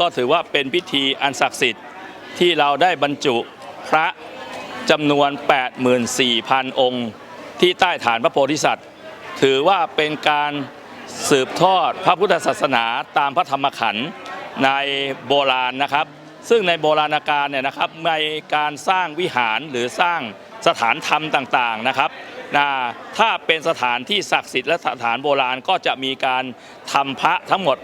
ก็ถือว่าเป็นพิธีอันศักดิ์สิทธิ์ที่เราได้บรรจุพระจำนวน 84,000 องค์ ที่ใต้ฐานพระโพธิสัตว์ ถือว่าเป็นการสืบทอดพระพุทธศาสนาตามพระธรรมขันธ์ในโบราณนะครับ ซึ่งในโบราณกาลเนี่ยนะครับในการสร้างวิหารหรือสร้างสถานธรรมต่างๆนะครับนะถ้าเป็นสถานที่ศักดิ์สิทธิ์และสถานโบราณก็จะมีการทำพระทั้งหมด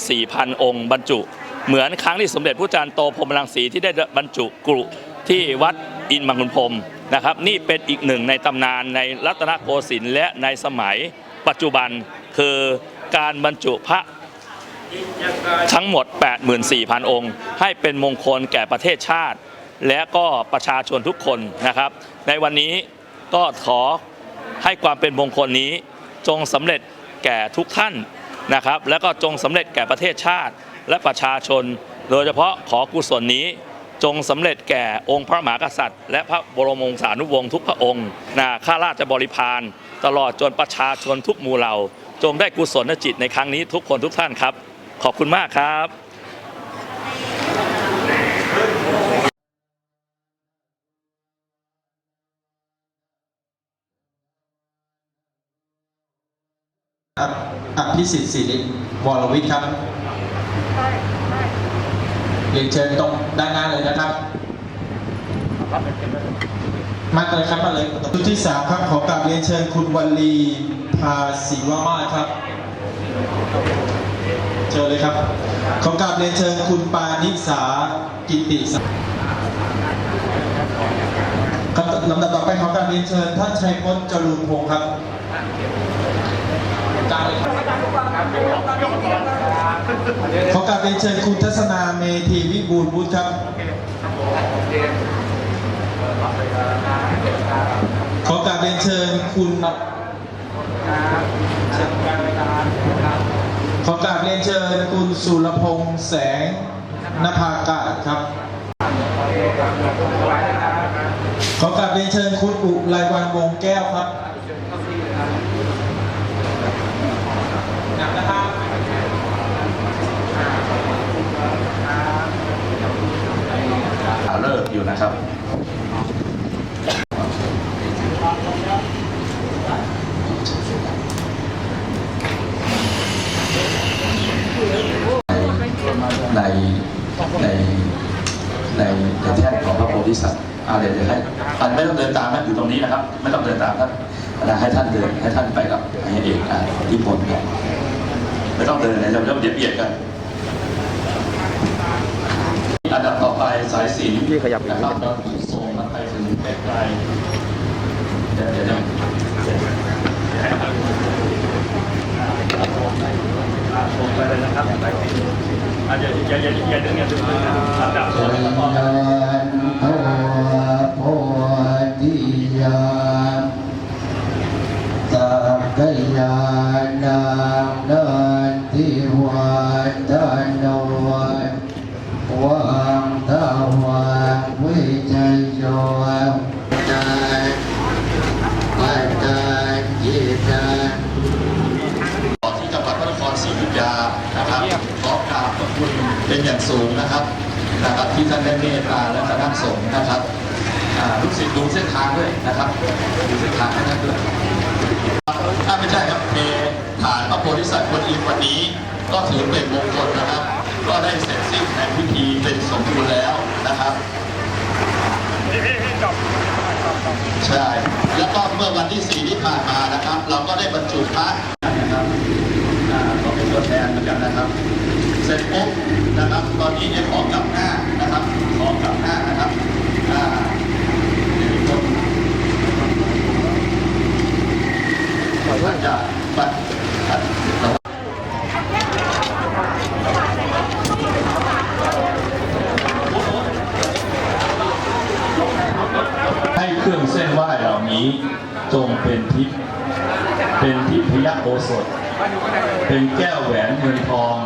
84,000 องค์ บรรจุ เหมือนครั้งที่สมเด็จพระจันทร์โตพรมรังสีที่ได้บรรจุกรุที่วัดอินมังคุนพรมนะครับ นี่เป็นอีกหนึ่งในตำนานในรัตนโกสินทร์และในสมัยปัจจุบันคือการบรรจุพระทั้งหมด 84,000 องค์ ให้เป็นมงคลแก่ประเทศชาติ และก็ประชาชนทุกคนนะครับ ในวันนี้ก็ขอให้ความเป็นมงคลนี้จงสำเร็จแก่ทุกท่านนะครับ แล้วก็จงสำเร็จแก่ประเทศชาติ และประชาชน โดยเฉพาะขอกุศลนี้จงสำเร็จแก่องค์พระมหากษัตริย์ และพระบรมวงศานุวงศ์ทุกพระองค์นะข้าราชบริพารตลอดจนประชาชนทุกหมู่เหล่า จงได้กุศลจิตในครั้งนี้ทุกคนทุกท่านครับ ขอบคุณมากครับครับอภิสิทธิ์สิริวรวิทย์ครับ เรียนเชิญตรงด้านหน้าเลยนะครับมาเลยครับมาเลยชุดที่สามครับขอกราบเรียนเชิญคุณวัลลีภาศิวมาศครับ เชิญเลยครับ ขอกราบเรียนเชิญคุณปานิสากิติศักดิ์ครับลำดับต่อไปขอกราบเรียนเชิญท่านชัยพจน์จรูนพงศ์ครับ ขอกราบเรียนเชิญคุณทัศนาเมธีวิบูลย์บุตรครับ ขอกราบเรียนเชิญคุณขอกราบเรียนเชิญคุณสุรพงษ์แสงนภากาศครับ ขอกราบเรียนเชิญคุณอุไรวันวงแก้วครับเลิกอยู่ นะครับในในในในแท่นของพระโพธิสัตว์อาเดี๋ยวจะให้อันไม่ต้องเดินตามนะอยู่ตรงนี้นะครับ ไม่ต้องเดินตามท่านนะให้ท่านเดินให้ท่านไปกับพระเอกที่พลครับไม่ต้องเดินนะจะจะเบียดเบียดกันอันดับ ต่อไปสายสีนะครับเราส่งมันไปถึงไกลๆเดี๋ยวเดี๋ยวเดี๋ยวผมไปเลยนะครับอาจจะอย่าอย่าอย่าดึงอย่าดึงนะลำดับชัยยันโทโพธิยานสักกยานัง นครศรีอยุธยานะครับขอกราบขอบคุณเป็นอย่างสูงนะครับนะครับที่ท่านได้เมตตาและคณะสงฆ์นะครับลูกศิษย์ดูเส้นทางด้วยนะครับดูเส้นทางให้ท่านด้วยถ้าไม่ใช่ครับเมฐานพระโพธิสัตว์คนอินวันนี้ ก็ถือเป็นมงคลนะครับ ก็ได้เสร็จสิ้นในพิธีเป็นสมบูรณ์แล้วนะครับใช่ แล้วก็เมื่อวันที่ 4 ที่ผ่านมานะครับ เราก็ได้บรรจุพระนะครับ ตัวแทนเหมือนกันนะครับ เสร็จปุ๊บนะครับ ตอนนี้เนี่ยขอกลับหน้านะครับ ขอกลับหน้านะครับอ่าท่านจะบัตรท่านเรให้เครื่องเส้นไหว้เหล่านี้จงเป็นทิพย์เป็นทิพยโอสถ เป็นแก้วแหวนเงินทอง